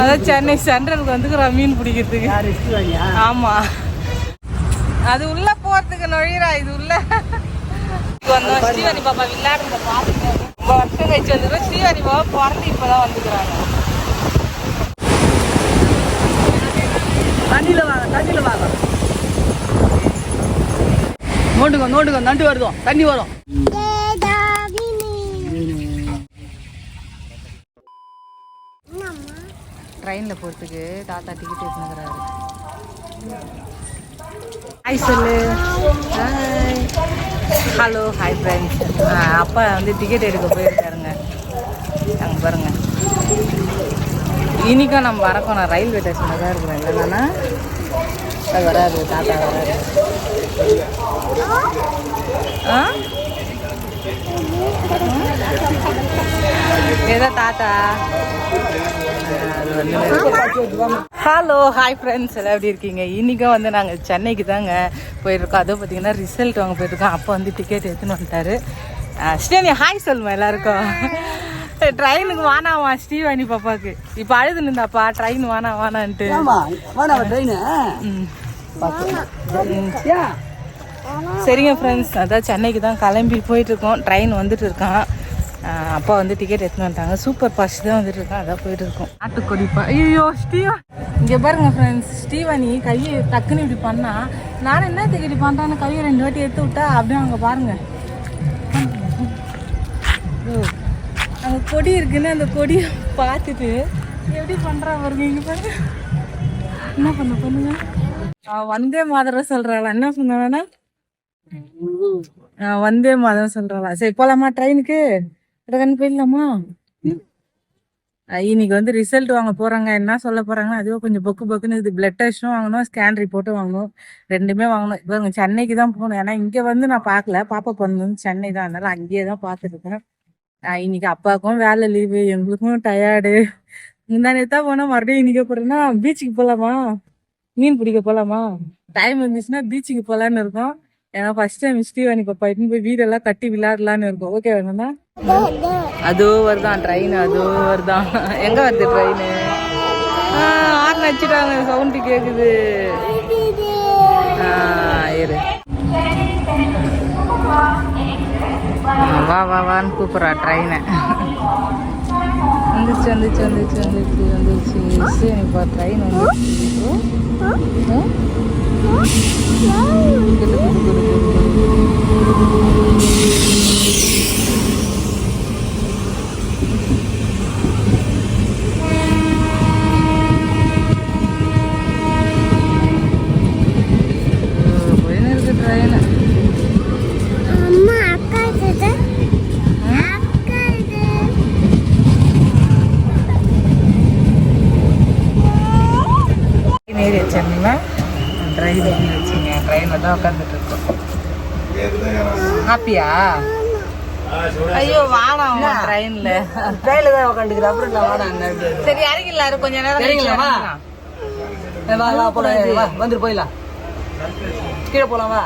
அதான் சென்னை சென்ட்ரலுக்கு வந்துக்கிறோம் மீன் பிடிக்கிறதுக்கு. யார் இஷ்டுவாங்க ஆமா. அது உள்ள போறதுக்கு நுழையிறா இது உள்ள. வந்தோம் ஸ்ரீவாணி பாப்பா விளையாடுறத பாத்துங்க ரொம்ப வருஷம் கழிச்சு வந்துக்கிறோம் ஸ்ரீவாணி பாப்பா பிறந்து இப்பதான் வந்துக்கிறாங்க. தண்ணியில வாங்க தண்ணியில வாங்க. நோண்டுங்க நோண்டுங்க நண்டு வருதோ தண்ணி வரும். ட்ரெயினில் போகிறதுக்கு தாத்தா டிக்கெட் எடுத்துக்கிறாரு ஹாய் சொல்லு. ஹாய் ஹலோ ஹாய் ஃப்ரெண்ட்ஸ் அப்பா வந்து டிக்கெட் எடுக்க போயிருக்காருங்க. அங்கே பாருங்க. இன்னைக்கும் நம்ம வரக்கோம் நான் ரயில்வே ஸ்டேஷனில் தான் இருக்கிறேன் இல்லைன்னா அது வராது தாத்தா வராது. ஆ? ஏதோ தாத்தா? ஹலோ ஹாய் ஃப்ரெண்ட்ஸ் எல்லாம் எப்படி இருக்கீங்க? இன்றைக்கும் வந்து நாங்கள் சென்னைக்கு தாங்க போயிருக்கோம். அதுவும் பார்த்தீங்கன்னா ரிசல்ட் வாங்க போயிருக்கோம். அப்போ வந்து டிக்கெட் எடுத்துன்னு வந்துட்டாரு. ஸ்ரீவாணி ஹாய் சொல்லுமா எல்லாருக்கும்? ட்ரெயினுக்கு வானாமா ஸ்ரீவாணி பாப்பாக்கு இப்போ அழுது நின்றாப்பா ட்ரெயின் வானா வானான்ட்டு. சரிங்க ஃப்ரெண்ட்ஸ் அதான் சென்னைக்கு தான் கிளம்பி போயிட்டு இருக்கோம். ட்ரெயின் வந்துட்டு இருக்கான். அப்பா வந்து டிக்கெட் எடுத்துன்னு வந்துட்டாங்க. சூப்பர் பாஸ் தான் வந்துட்டு இருக்கோம் அதான் போயிட்டு இருக்கோம். நாட்டுக்கொடிப்பா ஐயோ ஸ்டீவா. இங்கே பாருங்க ஃப்ரெண்ட்ஸ் ஸ்டீவானி கையை டக்குன்னு இப்படி பண்ணா நானும் என்ன டிக்கெட் பண்ணுறான்னு கையை ரெண்டு வாட்டி எடுத்து விட்டா? அப்படியே அங்கே பாருங்க. ஓ, அங்கே கொடி இருக்குன்னு அந்த கொடியை பார்த்துட்டு எப்படி பண்ணுறா பாருங்க இங்கே பாருங்க. என்ன பண்ண பண்ணுங்க? வந்தே மாதிரம் சொல்கிறாளா என்ன சொன்னானா வந்தே மாதம் சொல்றாளா. சரி போலாமா ட்ரெயினுக்கு உடனே போயிடலாமா? இன்னைக்கு வந்து ரிசல்ட் வாங்க போறாங்க. என்ன சொல்ல போறாங்கன்னா அதுவும் கொஞ்சம் பொக்கு பொக்குன்னு இது பிளட் டெஸ்ட்டும் வாங்கணும் ஸ்கேன் ரிப்போர்ட்டும் வாங்கணும். ரெண்டுமே வாங்கணும். இப்போ சென்னைக்கு தான் போகணும். ஏன்னா இங்க வந்து நான் பார்க்கல. பாப்பா பிறந்து வந்து சென்னை தான். அதனால அங்கேயே தான் ஆ, இன்னைக்கு அப்பாவுக்கும் வேலை லீவு எங்களுக்கும் டயர்டு முந்தானே தான் போனா மறுபடியும் இன்னைக்கு போறேன்னா பீச்சுக்கு போலாமா? மீன் பிடிக்க போலாமா? டைம் இருந்துச்சுன்னா பீச்சுக்கு போலான்னு இருக்கோம். ஏன்னா ஃபர்ஸ்ட் டைம் ஸ்டீவன் பாப்பா இட்டுன்னு போய் வீடெல்லாம் கட்டி விளையாடலான்னு இருக்கும். ஓகே வேணும்னா அதோ வருதான் ட்ரெயின் அதோ வருதான் எங்க வருது ட்ரெயின் ஆறு வச்சுட்டாங்க சவுண்டு கேக்குது. இரு. வா வா வான்னு கூப்பிட்றா ட்ரெயினை అందించి అందించి అందించి అందించి అందించి ట్రైన్ ఉంది. தான் உட்காந்துட்டு இருக்கோம் ஹாப்பியா? ஐயோ வாடம் ட்ரெயின்ல ட்ரெயினில் தான் உட்காந்துக்கிறேன் அப்புறம் நான் வாடா அண்ணா சரி இறங்கிடலாம் கொஞ்ச நேரம் இறங்கிடலாமா? வா. வா போலாம் வா. வந்துட்டு போயிடலாம். கீழே போலாம் வா.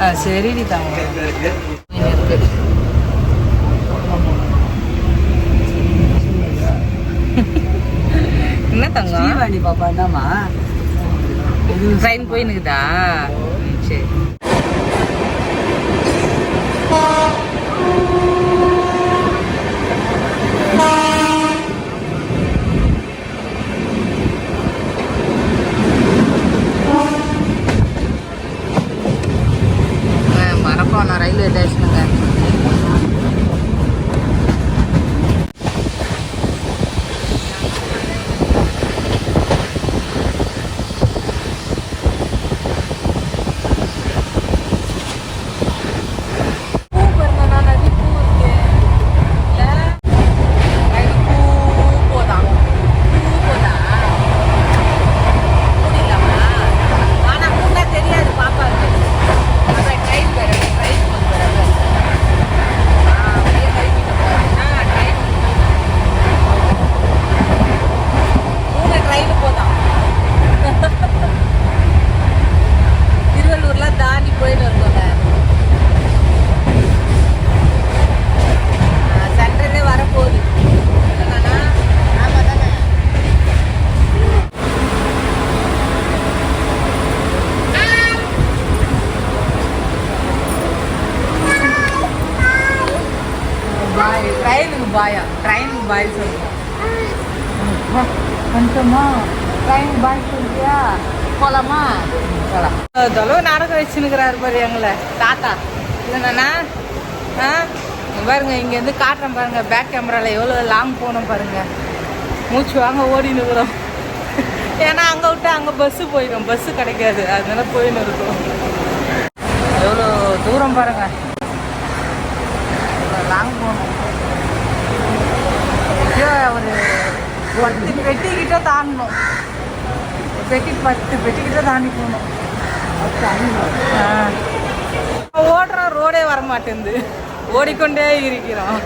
ஆ சரிடி தாங்க என்ன தங்கம்? ஸ்ரீவாணி பாப்பா என்னம்மா ட்ரெயின் போயினுக்குதா சரி. மரப்பானம் ரயில்வே ஸ்டேஷனுங்க ட்ரெயினுக்கு பாயா ட்ரெயினுக்கு பாய் சொல்லுங்க வந்துட்டோமா ட்ரெயின் பாய் சொல்லியா போலாமா போலாம் தொலைவு நாடகம் வச்சுன்னுக்கிறாரு பாரு எங்களை. தாத்தா. இல்லைண்ணா ஆ பாருங்க இங்கேருந்து காட்டுறேன் பாருங்க பேக் கேமராவில் எவ்வளோ லாங் போனோம் பாருங்க. மூச்சு வாங்க ஓடின்னு இருக்கிறோம். ஏன்னா அங்கே விட்டு அங்கே பஸ்ஸு போயிடும். பஸ்ஸு கிடைக்காது. அதனால போயின்னு இருக்கும். எவ்வளோ தூரம் பாருங்க. லாங் போகணும். ஒரு பத்து பெட்டிக்கிட்ட தாண்டணும் பெட்டி பத்து பெட்டிக்கிட்ட தாண்டி போகணும். ஆ. ஓடுறோம் ரோடே வர மாட்டேங்குது ஓடிக்கொண்டே இருக்கிறோம்.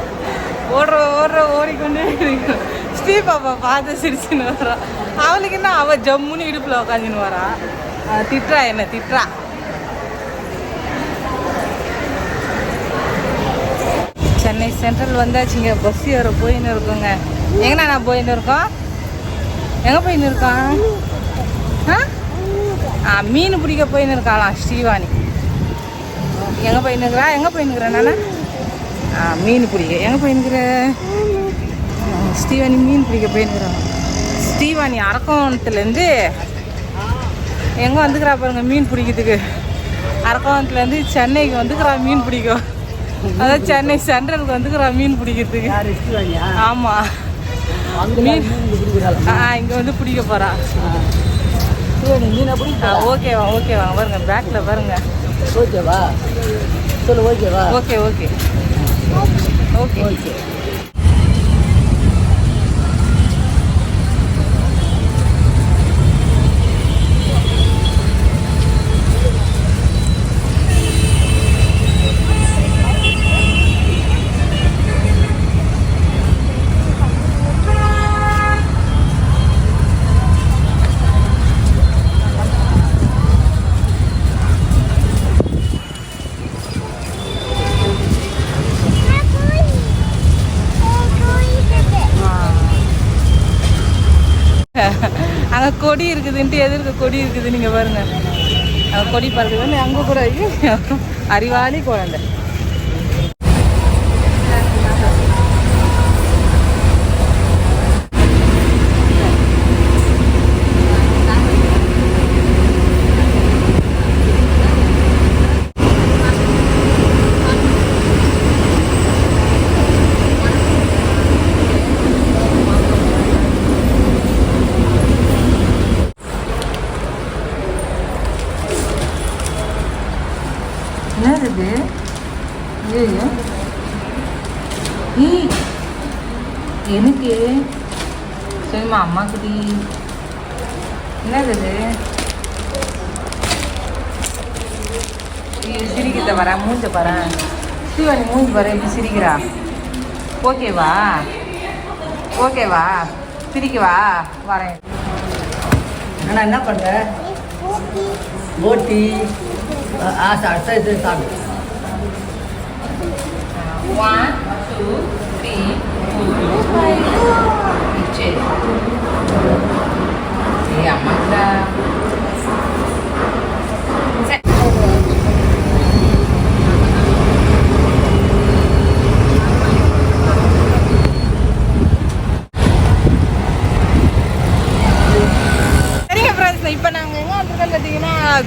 ஓடுற ஓடுற ஓடிக்கொண்டே இருக்கிறோம். ஸ்ரீ பாப்பா பார்த்து சிரிச்சுன்னு வரோம் அவளுக்கு என்ன அவள் ஜம்முன்னு இடுப்பில் உக்காந்துன்னு வரா திட்டா திட்டுறா என்ன திட்டுறா. சென்னை சென்ட்ரல் வந்தாச்சுங்க. பஸ் ஏற போயின்னு இருக்கோங்க. எங்கண்ணா நான் போயின்னு இருக்கோம்? எங்கே போயின்னு இருக்கோம்? ஆ? மீன் பிடிக்க போயின்னு இருக்காளாம் ஸ்ரீவாணி. எங்கே போயின்னுக்குறா எங்கே போயின்னுக்குறேன் நானா? ஆ மீன் பிடிக்க. எங்கே போயின்னுக்குற ஸ்ரீவாணி மீன் பிடிக்க போயின்னுக்குறாங்க ஸ்ரீவாணி அரக்கோணத்துலேருந்து எங்கே வந்துக்கிறா பாருங்க மீன் பிடிக்கிறதுக்கு. அரக்கோணத்துலேருந்து சென்னைக்கு வந்துக்கிறா மீன் பிடிக்கும் அதான் சென்னை சென்ட்ரலுக்கு வந்துக்கிறா மீன் பிடிக்கிறதுக்கு. ஆமாம் மீன். ஆ இங்கே வந்து பிடிக்க போகிறா மீனை பிடி ஆ ஓகேவா ஓகேவா பாருங்க பேக்கில் பாருங்க ஓகேவா? சொல்லு ஓகேவா? Okay okay okay okay. கொடி இருக்குதுன்ட்டு எதிர்க்க கொடி இருக்குது நீங்கள் பாருங்க. கொடி பறக்குதுன்னு அங்கே கூட அறிவாளி குழந்தை என்னது இது ஐயோ ஈ எனக்கு சரிம்மா அம்மா குடி என்னது இது? சிரிக்கிறத வர மூஞ்ச பாரு. சிவனி மூஞ்சி பாரு எப்படி சிரிக்கிறா. ஓகேவா ஓகேவா சிரிக்கவா வரேன். ஆனால் என்ன பண்ணுற போட்டி. ஆசை அடுத்த இது சாப்பிடு. ஒன் டூ த்ரீ ஃபோர் அம்மாக்கா சரிங்க ஃப்ரெண்ட்ஸ் இப்போ நாங்கள் எங்கே வந்திருக்கோம் பார்த்தீங்கன்னா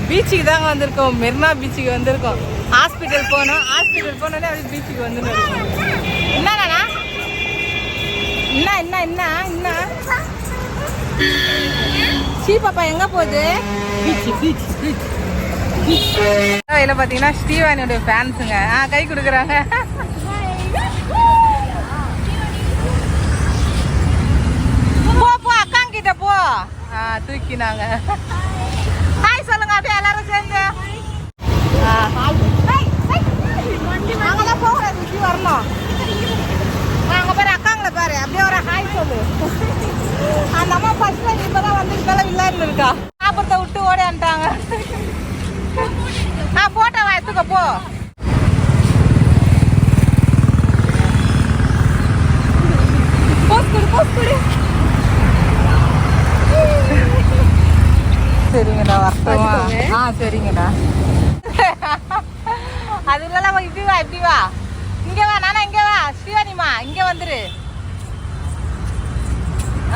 பீச்சுக்கு தாங்க வந்திருக்கோம். மெர்னா பீச்சுக்கு வந்திருக்கோம். ஹாஸ்பிட்டல் போனோம். ஹாஸ்பிட்டல் போனோடனே அப்படியே பீச்சுக்கு வந்துன்னு இருக்கோம். என்னண்ணா என்ன என்ன என்ன என்ன? சீ பாப்பா எங்கே போகுது? பீச் பீச் பீச் இதில் பார்த்தீங்கன்னா ஸ்ரீவாணியோட ஃபேன்ஸுங்க ஆ கை கொடுக்குறாங்க. போ போ அக்காங்கிட்ட போ. ஆ தூக்கினாங்க. ஹாய் சொல்லுங்க அப்படியே எல்லாரும் சேர்ந்து. ஆ, hi. வரணும். ஆ, அங்க பாரு அக்காங்களை பாரு. அப்படியே ஒரு ஹாய் சொல்லு. அந்த அம்மா ஃபர்ஸ்ட்ல இப்பதான் வந்து இப்பெல்லாம் விளையாண்டு இருக்கா? சாப்பிட்றத விட்டு ஓடியான்ட்டாங்க ஆ போட்டோ எடுத்துக்க போ. சரிங்கடா வரட்டுமா? ஆ சரிங்கடா. அது இல்லைல்ல இப்படி வா இப்படி வா. இங்கே வா நானா இங்க வா ஸ்ரீவாணிமா இங்க வந்துரு.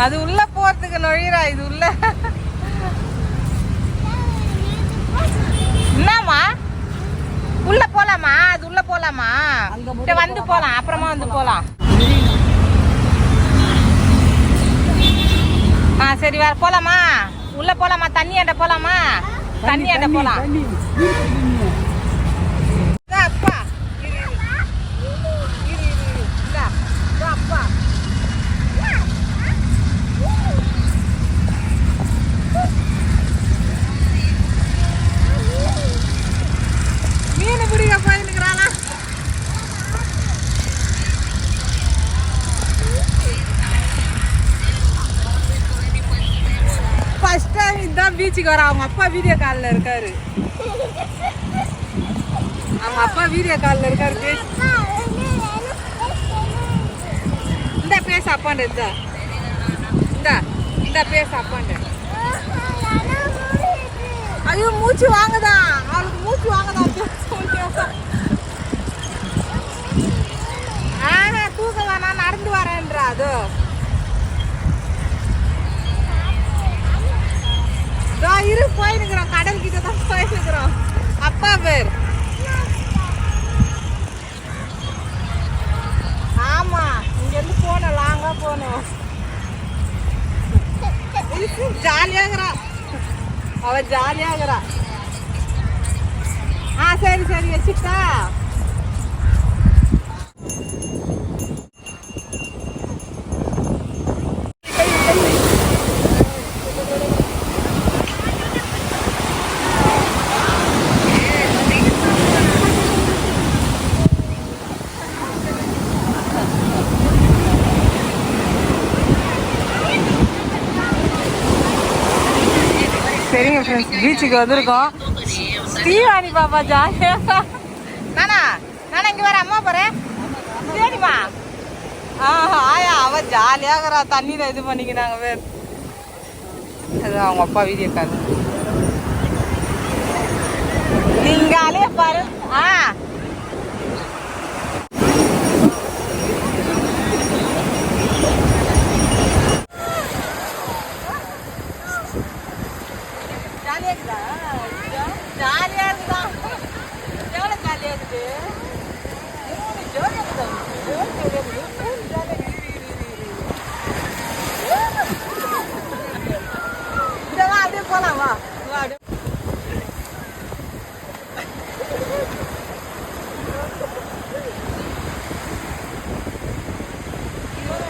அது உள்ள போறதுக்கு நுழையிறா இது உள்ள. என்னம்மா? உள்ள போலாமா? அது உள்ள போலாமா? வந்து போலாம் அப்புறமா வந்து போலாம். ஆ சரி வேற போலாமா? உள்ள போலாமா? தண்ணி அண்ட போலாமா? தண்ணி அண்ட போலாம் இதோ அப்பா இரு, இரு. இரு, இரு, இரு. இந்தா, இதோ அப்பா மீன் பிடிக்க போயிருக்கிறானா ஃபர்ஸ்ட் டைம் இதான் வர அவங்க அப்பா வீடியோ காலில் இருக்காரு. அவங்க அப்பா வீடியோ காலில் இருக்காரு பேச. இந்த பேச அப்பாண்ட இந்த. இந்த இந்த பேச அப்பாண்ட ஐயோ மூச்சு வாங்குதான் அவளுக்கு மூச்சு வாங்குதான் பேச ஆனா தூக்க வேணாம் நடந்து வரேன்றா அது இதோ இரு போயிருக்கிறோம் கடல் கிட்ட தான் போயிருக்கிறோம் அப்பா பேர் ஆமா இங்க இருந்து போனோம் லாங்கா போனோம் ஜாலியாகிறா அவ ஜாலியாகிறா ஆ சரி சரி வச்சுட்டா சரிங்க ஃப்ரெண்ட்ஸ் பீச்சுக்கு வந்திருக்கோம். ஸ்ரீவாணி பாப்பா ஜாலியா. நானா? நானா இங்க வர அம்மா போறேன். சரிம்மா. ஆயா அவ ஜாலியாகிறா தண்ணியில இது பண்ணிக்கிறாங்க பேர். அது அவங்க அப்பா வீடியோ கால். நீங்க அலைய பாரு. ஆ ஜாலியா இருக்குதா ஜாலியா இருக்குதா எவ்வளவு ஜாலியா இருக்குது மூணு ஜோடி இருக்குதா மூணு ஜோடி இருக்குது. மூணு ஜாலியா இருக்குது. இரு, இரு, இரு, இரு. இந்த வா அப்படியே போலாம் வா வா அப்படியே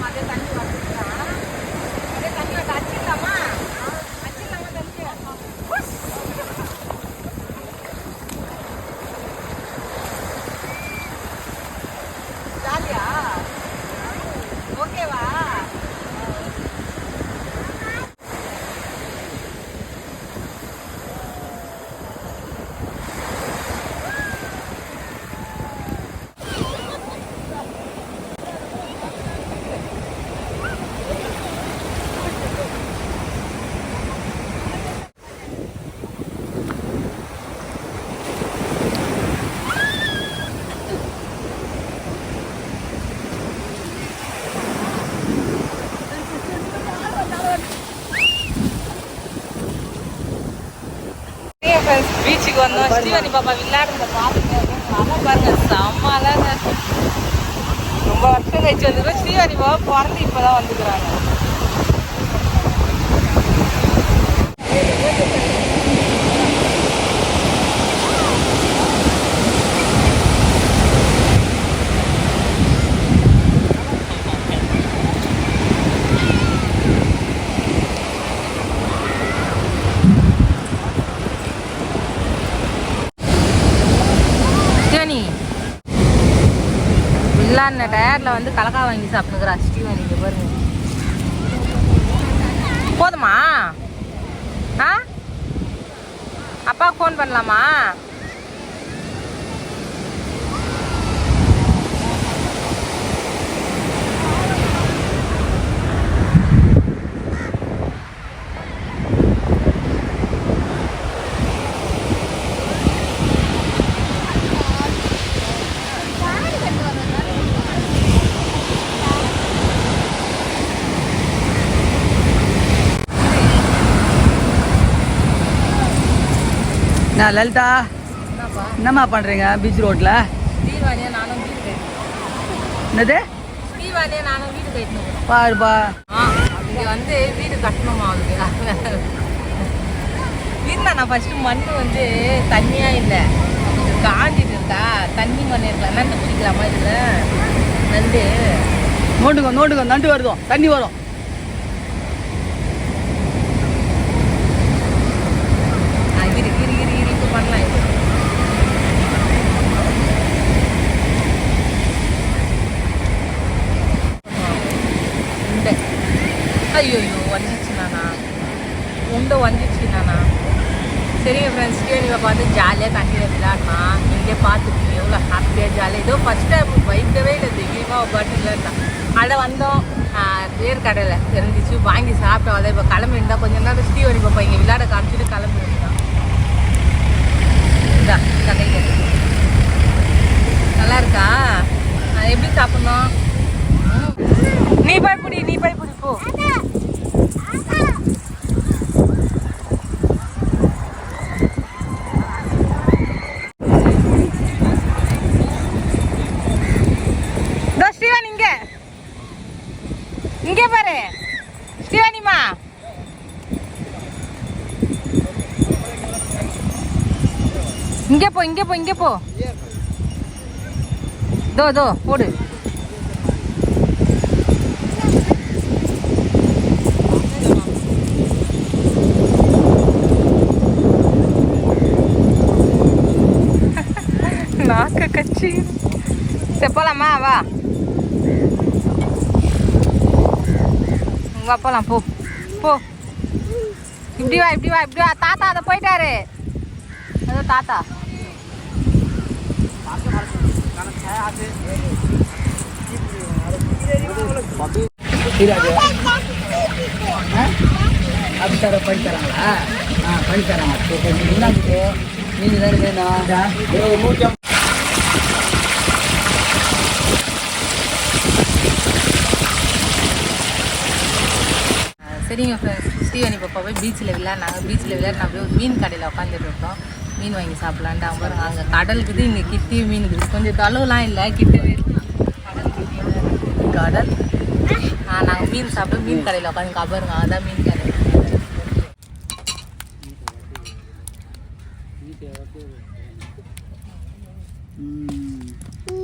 அதே தண்ணி வந்துருக்கா அதே தண்ணி வந்து அச்சிடலாமா அச்சிடலாமா தண்ணி ஜாலியா ஓகேவா பீச்சுக்கு வந்தோம். ஸ்ரீவாணி பாப்பா விளையாடுறத பார்த்துங்க அம்மா பாருங்க செம்ம அழகா இருக்கு. ரொம்ப வருஷம் கழிச்சு வந்துருக்கோம். ஸ்ரீவாணி பாப்பா பிறந்து இப்பதான் வந்துக்கிறாங்க ஸ்ரீவாணி வில்லான டயர்ல வந்து கலக்கா வாங்கி சாப்பிட்டுக்கிறா ஸ்ரீவாணி இங்க பாருங்க. போதுமா? ஆ? அப்பா ஃபோன் பண்ணலாமா? நான் லலிதா? என்னம்மா பண்ணுறீங்க பீச் ரோட்டில் என்னது? பாருப்பா. வந்து வீடு கட்டணுமா வீடுனா நான் ஃபர்ஸ்ட் மண் வந்து தண்ணியா இல்லை. காஞ்சிட்டு இருக்கா? தண்ணி மண் இருக்கலாம் நண்டு பிடிக்கலாமா இதுல நண்டு. நோண்டுங்க நோண்டுங்க நண்டு வருதோ? தண்ணி வரும் ஆ, இரு இரு இரு இரு இப்போ பண்ணலாம் இது உண்டை ஐயோ ஐயோ வந்துச்சு நானா உண்டை வந்துச்சு சரி சரிங்க ஃப்ரெண்ட்ஸ் ஸ்டேடியை பார்த்து ஜாலியாக தண்ணியில் விளையாடினா நீங்களே பார்த்துருக்கீங்க எவ்வளோ ஹாப்பியாக ஜாலியாக ஏதோ ஃபஸ்ட் டைம் வைக்கவே இல்லை தைரியமாக பாட்டில் இருந்தான் அடை வந்தோம். வேர்க்கடலை இருந்துச்சு வாங்கி சாப்பிட்டோம். அதை இப்போ கிளம்பி இருந்தால் கொஞ்சம் நேரம் ஸ்ரீவரி பார்ப்போம் இங்கே விளையாட காமிச்சிட்டு கிளம்பி இருந்தான் இந்தா இந்த நல்லா இருக்கா? எப்படி சாப்பிட்ணும்? நீ போய் பிடி நீ போய் பிடி போ இதோ ஸ்ரீவாணி இங்க இங்கே பாரு. ஸ்ரீவாணிமா இங்கே போ இங்கே போ இங்கே போ. தோ தோ போடு. நாக்க கச்சி. சரி போலாமா? வா. வா போலாம் போ. போ. இப்படி வா இப்படி வா இப்படி வா. தாத்தா அதை போயிட்டாரு. அதோ தாத்தா. அப்படி தர பண்ணி தராங்களா ஆ பண்ணி தராங்க. என்ன இது? மீன் தானே ஃப்ரெண்ட்ஸ் ஸ்ரீவனி பாப்பா போய் பீச்சில் விளையாடினாங்க பீச்சில் விளையாடி நான் போய் ஒரு மீன் கடையில் உட்காந்துட்டு இருக்கோம் மீன் வாங்கி சாப்பிட்லான்ட்டு அவங்க பாருங்க அங்கே கடலுக்குது இங்கே கிட்டி மீன் இருக்குது கொஞ்சம் தொலைவுலாம் இல்லை கிட்டவே கடல் கடல்? ஆ நாங்கள் மீன் சாப்பிட்டு மீன் கடையில் உட்காந்து கபருங்க. அதான் மீன் கடை.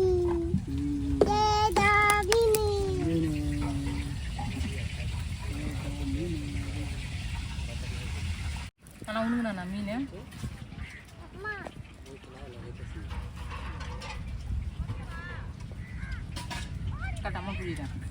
ஆனால் உனக்கு நான் மீன் கட்டாமல் புரியுதேன் எவ்வளோ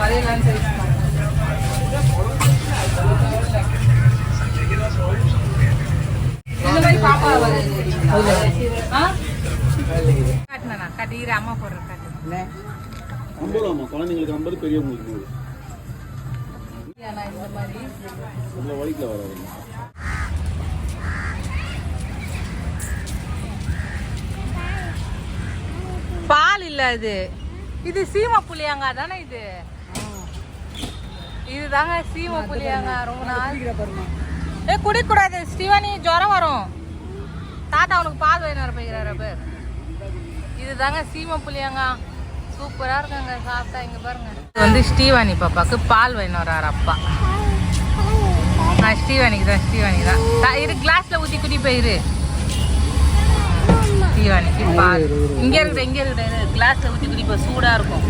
வலையில் ஆ காட்டினா கட்டிக்கிற அம்மா போடுற காட்டு ஐம்பது ரூபாம்மா குழந்தைங்களுக்கு ஐம்பது பெரியவங்களுக்கு நூறு இந்த மாதிரி வழிக்கில் வராதுங்க பால் இல்ல இது. இது சீம புளியாங்க தானே இது? இதுதாங்க சீம புளியாங்க. ரொம்ப நாள். ஏ குடிக்கூடாது. ஸ்ரீவாணி ஜுரம் வரும். தாத்தா உனக்கு பால் வேணும் போய்கிறாரு பேர் இதுதாங்க சீம புளியாங்க. சூப்பரா இருக்குங்க. சாப்பிட்டா இங்க பாருங்க. வந்து ஸ்ரீவாணி பாப்பாக்கு பால் வாங்கி வர்றாரு அப்பா. நான் ஸ்ரீவாணிக்கு தான் ஸ்ரீவாணி தான். இரு கிளாஸ்ல ஊத்தி குடி போயிரு ஸ்ரீவாணிக்கு பால். இங்க இருக்குது இங்க இருக்குது கிளாஸ்ல ஊத்தி குடி போ சூடா இருக்கும்.